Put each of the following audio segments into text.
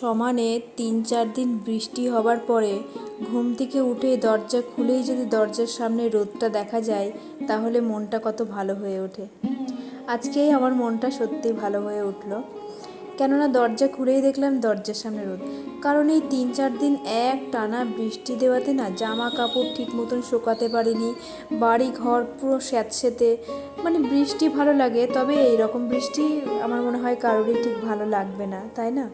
সমানে তিন চার দিন বৃষ্টি হবার পরে ঘুম থেকে উঠে দরজা খুলেই যদি দরজার সামনে রোদটা দেখা যায়, তাহলে মনটা কত ভালো হয়ে ওঠে। আজকেই আমার মনটা সত্যি ভালো হয়ে উঠল। কেননা দরজা খুলেই দেখলাম দরজার সামনে রোদ। কারণ এই তিন চার দিন এক টানা বৃষ্টি দেওয়াতে না জামা কাপড় ঠিক মতন শোকাতে পারিনি বাড়ি ঘর পুরো স্যাঁতসেঁতে। মানে বৃষ্টি ভালো লাগে, তবে এই রকম বৃষ্টি আমার মনে হয় কারোরই ঠিক ভালো লাগবে না, তাই না?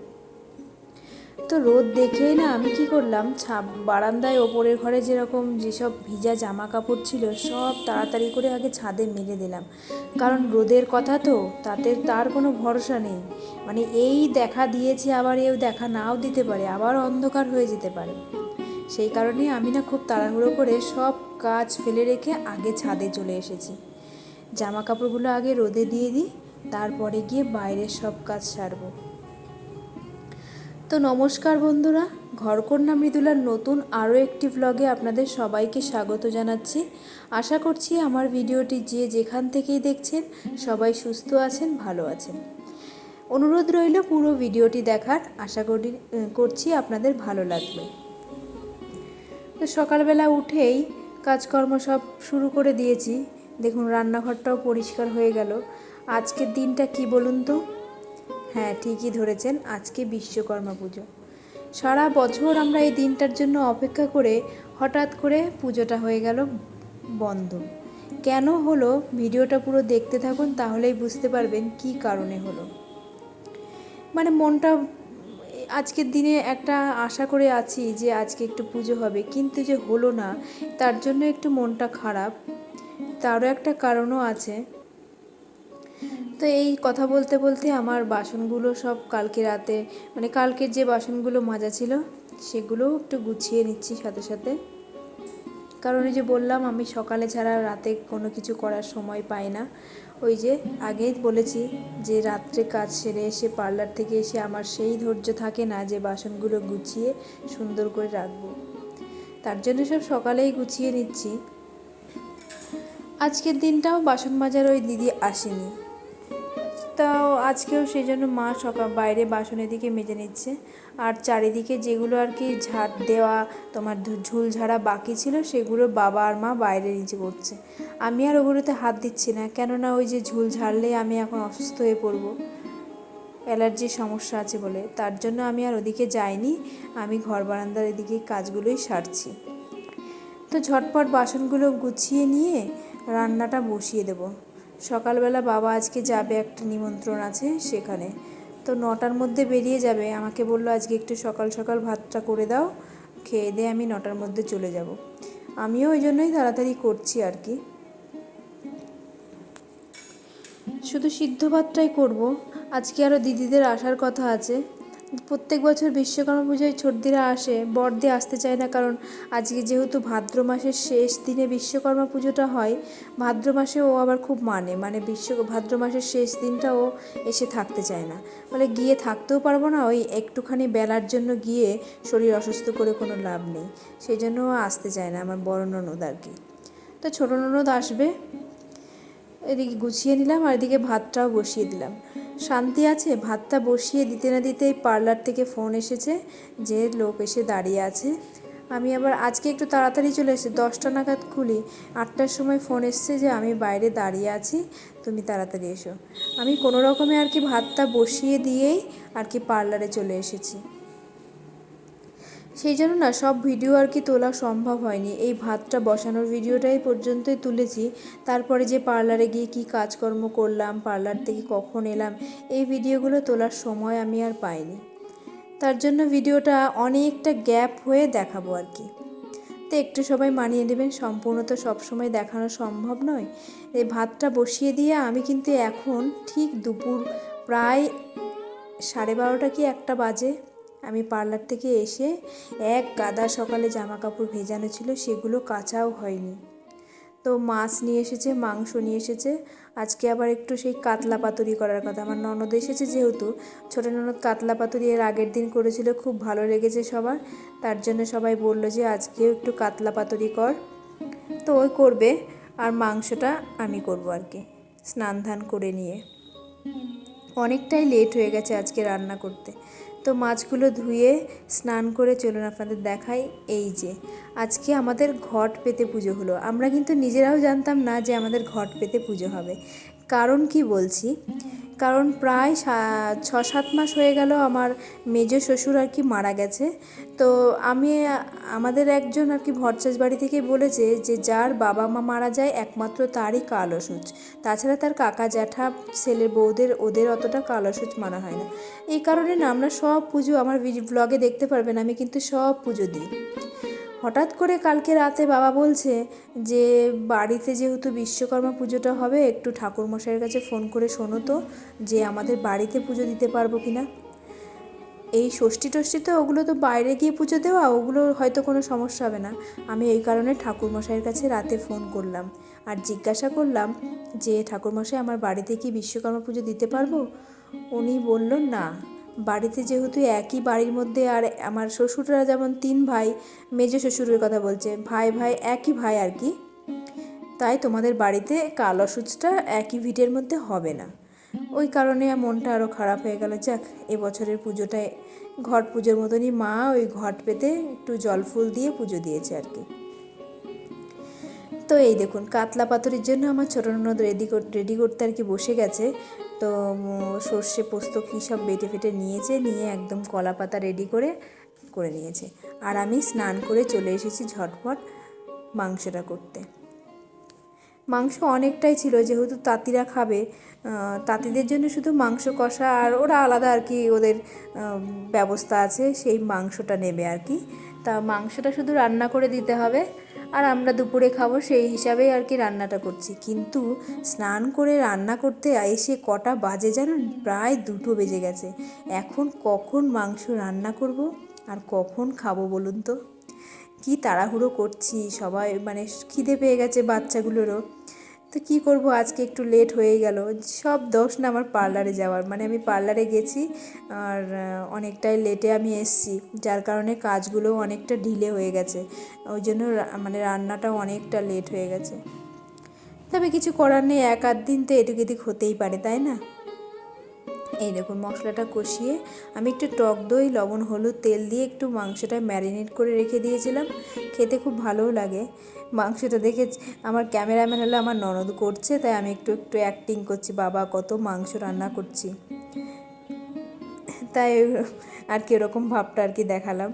তো রোদ দেখেই না আমি কি করলাম? ছাপ, বারান্দায় ওপরের ঘরে যেরকম যেসব ভিজা জামা কাপড় ছিল, সব তাড়াতাড়ি করে আগে ছাদে মেলে দিলাম। কারণ রোদের কথা তো, তাতে তার কোনো ভরসা নেই। মানে এই দেখা দিয়েছে, আবার এও দেখা নাও দিতে পারে, আবার অন্ধকার হয়ে যেতে পারে। সেই কারণে আমি না খুব তাড়াহুড়ো করে সব কাজ ফেলে রেখে আগে ছাদে চলে এসেছি। জামা কাপড়গুলো আগে রোদে দিয়ে দিই, তারপরে গিয়ে বাইরের সব কাজ সারবো। তো নমস্কার বন্ধুরা, ঘরকন্যা মৃদুলার নতুন আরও একটি ব্লগে আপনাদের সবাইকে স্বাগত জানাচ্ছি। আশা করছি আমার ভিডিওটি যে যেখান থেকেই দেখছেন, সবাই সুস্থ আছেন, ভালো আছেন। অনুরোধ রইল পুরো ভিডিওটি দেখার, আশা করি করছি আপনাদের ভালো লাগবে। তো সকালবেলা উঠেই কাজকর্ম সব শুরু করে দিয়েছি। দেখুন, রান্নাঘরটাও পরিষ্কার হয়ে গেল। আজকের দিনটা কি বলুন তো? হ্যাঁ ঠিকই ধরেছেন, আজকে বিশ্বকর্মা পুজো। সারা বছর আমরা এই দিনটার জন্য অপেক্ষা করে হঠাৎ করে পুজোটা হয়ে গেল বন্ধ। কেন হলো? ভিডিওটা পুরো দেখতে থাকুন, তাহলেই বুঝতে পারবেন কি কারণে হলো। মানে মনটা, আজকের দিনে একটা আশা করে আছি যে আজকে একটু পুজো হবে, কিন্তু যে হলো না, তার জন্য একটু মনটা খারাপ। তারও একটা কারণও আছে। তো এই কথা বলতে বলতে আমার বাসনগুলো সব কালকে রাতে মানে কালকের যে বাসনগুলো মাজা ছিল সেগুলোও একটু গুছিয়ে নিচ্ছি সাথে সাথে। কারণ ওই যে বললাম, আমি সকালে ছাড়া রাতে কোনো কিছু করার সময় পাই না। ওই যে আগেই বলেছি যে রাত্রে কাজ সেরে এসে পার্লার থেকে এসে আমার সেই ধৈর্য থাকে না যে বাসনগুলো গুছিয়ে সুন্দর করে রাখব। তার জন্য সব সকালেই গুছিয়ে নিচ্ছি। আজকের দিনটাও বাসন মাজার ওই দিদি আসেনি। তাও আজকেও সেই জন্য মা সকাল বাইরে বাসনের দিকে মেজে নিচ্ছে। আর চারিদিকে যেগুলো আর কি ঝাড় দেওয়া, তোমার ঝুল ঝাড়া বাকি ছিল, সেগুলো বাবা আর মা বাইরে নিচে করছে। আমি আর ওগুলোতে হাত দিচ্ছি না, কেননা ওই যে ঝুল ঝাড়লে আমি এখন অসুস্থ হয়ে পড়ব। অ্যালার্জির সমস্যা আছে বলে। তার জন্য আমি আর ওদিকে যাইনি, আমি ঘর বারান্দার এদিকে কাজগুলোই সারছি। তো ঝটপট বাসনগুলো গুছিয়ে নিয়ে রান্নাটা বসিয়ে দেবো। সকালবেলা বাবা আজকে যাবে, একটা নিমন্ত্রণ আছে সেখানে। তো নটার মধ্যে বেরিয়ে যাবে। আমাকে বলল, আজকে একটু সকাল সকাল ভাতটা করে দাও, খেয়ে দিয়ে আমি নটার মধ্যে চলে যাব। আমিও ওই জন্যই তাড়াতাড়ি করছি আর কি। শুধু সিদ্ধ ভাতটাই করব। আজকে আরও দিদিদের আসার কথা আছে। প্রত্যেক বছর বিশ্বকর্মা পুজোয় ছোটদিরা আসে, বড়দি আসতে চায় না কারণ আজকে যেহেতু ভাদ্র মাসের শেষ দিনে বিশ্বকর্মা পুজোটা হয়, ভাদ্র মাসে ও আবার খুব মানে মানে বিশ্ব, ভাদ্র মাসের শেষ দিনটা ও এসে থাকতে চায় না। বলে গিয়ে থাকতেও পারব না, ওই একটুখানি বেলার জন্য গিয়ে শরীর অসুস্থ করে কোনো লাভ নেই, সেই জন্য ও আসতে চায় না আমার বড় ননদ আর কি। তো ছোটো ননদ আসবে এদিকে গুছিয়ে নিলাম আর এদিকে ভাতটাও বসিয়ে দিলাম। শান্তি আছে? ভাতটা বসিয়ে দিতে না দিতেই পার্লার থেকে ফোন এসেছে যে লোক এসে দাঁড়িয়ে আছে। আমি আবার আজকে একটু তাড়াতাড়ি চলে এসেছি, দশটা নাগাদ খুলি। আটটার সময় ফোন এসছে যে আমি বাইরে দাঁড়িয়ে আছি, তুমি তাড়াতাড়ি এসো। আমি কোনো রকমে আর কি ভাতটা বসিয়ে দিয়েই আর কি পার্লারে চলে এসেছি। সেই জন্য না সব ভিডিও আর কি তোলা সম্ভব হয়নি। এই ভাতটা বসানোর ভিডিওটাই পর্যন্তই তুলেছি। তারপরে যে পার্লারে গিয়ে কি কাজকর্ম করলাম, পার্লার থেকে কখন এলাম, এই ভিডিওগুলো তোলার সময় আমি আর পাইনি। তার জন্য ভিডিওটা অনেকটা গ্যাপ হয়ে দেখাবো আর কি। তো একটু সবাই মানিয়ে নেবেন, সম্পূর্ণ তো সবসময় দেখানো সম্ভব নয়। এই ভাতটা বসিয়ে দিয়ে আমি কিন্তু এখন ঠিক দুপুর প্রায় সাড়ে বারোটা কি একটা বাজে আমি পার্লার থেকে এসে এক গাদা সকালে জামা কাপড় ভেজানো ছিল, সেগুলো কাঁচাও হয়নি। তো মাছ নিয়ে এসেছে, মাংস নিয়ে এসেছে, আজকে আবার একটু সেই কাতলা পাতুরি করার কথা। আমার ননদ এসেছে যেহেতু, ছোটো ননদ কাতলা পাতুরি এর আগের দিন করেছিল, খুব ভালো লেগেছে সবার। তার জন্য সবাই বলল যে, আজকেও একটু কাতলা পাতুরি কর। তো ওই করবে, আর মাংসটা আমি করব আর কি, স্নান ধান করে নিয়ে। অনেকটাই লেট হয়ে গেছে আজকে রান্না করতে। তো মাছগুলো ধুয়ে স্নান করে চলুন আপনাদের দেখাই এই যে। আজকে আমাদের ঘট পেতে পুজো হলো। আমরা কিন্তু নিজেরাও জানতাম না যে আমাদের ঘট পেতে পুজো হবে। কারণ কি বলছি? কারণ প্রায় ছ সাত মাস হয়ে গেল আমার মেজ শ্বশুর আর কি মারা গেছে। তো আমি, আমাদের একজন আর কি ভরচাষ বাড়ি থেকে বলেছে যে যার বাবা মা মারা যায় একমাত্র তারই কালসুচ। তাছাড়া তার কাকা জ্যাঠা, ছেলে বউদের, ওদের অতটা কালসুচ মানা হয় না। এই কারণে না আমরা সব পুজো আমার ব্লগে দেখতে পারবেন, আমি কিন্তু সব পুজো দিই। হঠাৎ করে কালকে রাতে বাবা বলছে যে, বাড়িতে যেহেতু বিশ্বকর্মা পুজোটা হবে, একটু ঠাকুরমশাইয়ের কাছে ফোন করে শোনো তো যে আমাদের বাড়িতে পুজো দিতে পারব কি না এই ষষ্ঠী টষ্ঠী তো ওগুলো তো বাইরে গিয়ে পুজো দেওয়া, ওগুলো হয়তো কোনো সমস্যা হবে না। আমি এই কারণে ঠাকুরমশাইয়ের কাছে রাতে ফোন করলাম আর জিজ্ঞাসা করলাম যে, ঠাকুরমশাই, আমার বাড়িতে কি বিশ্বকর্মা পুজো দিতে পারব? উনি বলল, না। বাড়িতে যেহেতু একই বাড়ির মধ্যে আর আমার শ্বশুররা যেমন তিন ভাই, মেজ শ্বশুরের কথা বলছে, ভাই ভাই একই ভাই আর কি। তাই তোমাদের বাড়িতে কালো সুচটা একই ভিটের মধ্যে হবে না। ওই কারণে মনটা আরও খারাপ হয়ে গেল। যাক, এবছরের পুজোটায় ঘট পুজোর মতনই মা ওই ঘট পেতে একটু জল ফুল দিয়ে পুজো দিয়েছে আর কি। তো এই দেখুন, কাতলা পাথরের জন্য আমার ছোটো ননদ রেডি রেডি করতে আর কি বসে গেছে। তো সর্ষে পোস্ত কী সব বেটে ফেটে নিয়েছে, নিয়ে একদম কলা পাতা রেডি করে করে নিয়েছে। আর আমি স্নান করে চলে এসেছি ঝটপট মাংসটা করতে। মাংস অনেকটাই ছিল, যেহেতু তাঁতিরা খাবে তাঁতিদের জন্য শুধু মাংস কষা আর ওরা আলাদা আর কি ওদের ব্যবস্থা আছে, সেই মাংসটা নেবে আর কি। তা মাংসটা শুধু রান্না করে দিতে হবে। আর আমরা দুপুরে খাব সেই হিসাবেই আর কি রান্নাটা করছি। কিন্তু স্নান করে রান্না করতে এসে কটা বাজে জানেন? প্রায় দুটো বেজে গেছে। এখন কখন মাংস রান্না করব আর কখন খাব বলুন তো? কি তাড়াহুড়ো করছি, সবাই মানে খিদে পেয়ে গেছে বাচ্চাগুলোরও। তো কি করব? আজকে একটু লেট হয়ে গেল। সব দোষ না আমার পার্লারে যাওয়ার। মানে আমি পার্লারে গেছি আর অনেকটাই লেটে আমি এসছি। যার কারণে কাজগুলো অনেকটা ঢিলে হয়ে গেছে। ওই জন্য মানে রান্নাটাও অনেকটা লেট হয়ে গেছে। তবে কিছু করার নেই। এক আধ দিন তো এদিক এদিক হতেই পারে, তাই না? এই দেখুন মশলাটা কষিয়ে আমি একটু টক দই, লবণ, হলুদ, তেল দিয়ে একটু মাংসটা ম্যারিনেট করে রেখে দিয়েছিলাম। খেতে খুব ভালোও লাগে। মাংসটা দেখে আমার ক্যামেরাম্যান হলে আমার ননদ করছে, তাই আমি একটু একটু অ্যাক্টিং করছি। বাবা কত মাংস রান্না করছি। তাই আর কি ওরকম ভাবটা আর কি দেখালাম।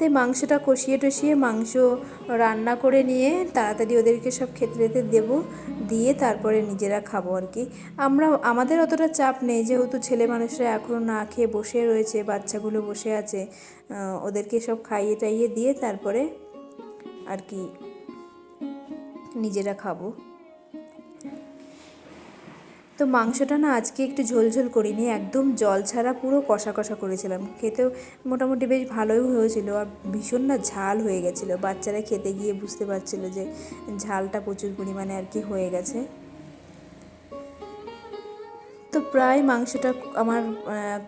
তো এই মাংসটা কষিয়ে টষিয়ে মাংস রান্না করে নিয়ে তাড়াতাড়ি ওদেরকে সব খেতে খেতে দেবো, দিয়ে তারপরে নিজেরা খাব আর কি। আমরা, আমাদের অতটা চাপ নেই, যেহেতু ছেলে মানুষরা এখনও না খেয়ে বসে রয়েছে, বাচ্চাগুলো বসে আছে ওদেরকে সব খাইয়ে টাইয়ে দিয়ে তারপরে আর কি নিজেরা খাব। তো মাংসটা না আজকে একটু ঝোলঝোল করিনি, একদম জল ছাড়া পুরো কষা কষা করেছিলাম। খেতেও মোটামুটি বেশ ভালোই হয়েছিল আর ভীষণ না ঝাল হয়ে গেছিল। বাচ্চারা খেতে গিয়ে বুঝতে পারছিল যে ঝালটা প্রচুর পরিমাণে আর কি হয়ে গেছে। তো প্রায় মাংসটা আমার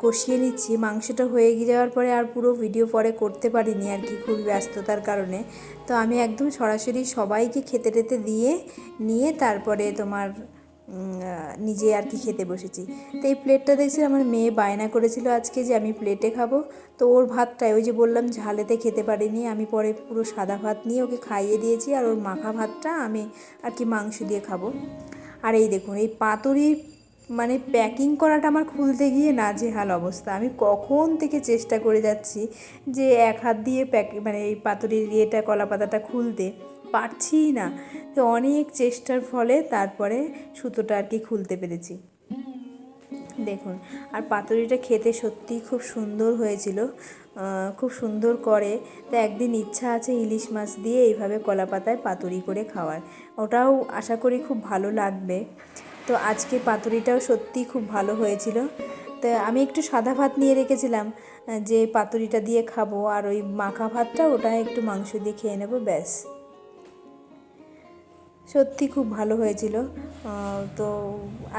কষিয়ে নিচ্ছি। মাংসটা হয়ে গিয়ে যাওয়ার পরে আর পুরো ভিডিও পরে করতে পারিনি আর কি খুব ব্যস্ততার কারণে। তো আমি একদম সরাসরি সবাইকে খেতে টেতে দিয়ে, নিয়ে তারপরে তোমার নিজে আর কি খেতে বসেছি। তো এই প্লেটটা দেখছি আমার মেয়ে বায়না করেছিল আজকে যে আমি প্লেটে খাব। তো ওর ভাতটাই, ওই যে বললাম, ঝালেতে খেতে পারিনি। আমি পরে পুরো সাদা ভাত নিয়ে ওকে খাইয়ে দিয়েছি আর ওর মাখা ভাতটা আমি আর কি মাংস দিয়ে খাব। আর এই দেখুন, এই পাতুরি মানে প্যাকিং করাটা আমার খুলতে গিয়ে না নাজেহাল অবস্থা। আমি কখন থেকে চেষ্টা করে যাচ্ছি যে এক হাত দিয়ে প্যাক মানে এই পাতুরির ইয়েটা কলা পাতাটা খুলতে। পারছিই না। তো অনেক চেষ্টার ফলে তারপরে সুতোটা আর কি খুলতে পেরেছি। দেখুন, আর পাতুরিটা খেতে সত্যিই খুব সুন্দর হয়েছিল খুব সুন্দর করে। তো একদিন ইচ্ছা আছে ইলিশ মাছ দিয়ে এইভাবে কলা পাতায় পাতুরি করে খাওয়ার। ওটাও আশা করি খুব ভালো লাগবে। তো আজকে পাতুরিটাও সত্যিই খুব ভালো হয়েছিল। তো আমি একটু সাদা ভাত নিয়ে রেখেছিলাম, যে পাতুরিটা দিয়ে খাব, আর ওই মাখা ভাতটা ওটা একটু মাংস দিয়ে খেয়ে নেব, ব্যাস। সত্যি খুব ভালো হয়েছিল। তো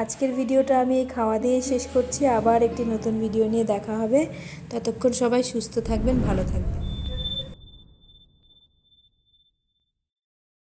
আজকের ভিডিওটা আমি খাওয়া দিয়ে শেষ করছি। আবার একটি নতুন ভিডিও নিয়ে দেখা হবে। ততক্ষণ সবাই সুস্থ থাকবেন, ভালো থাকবেন।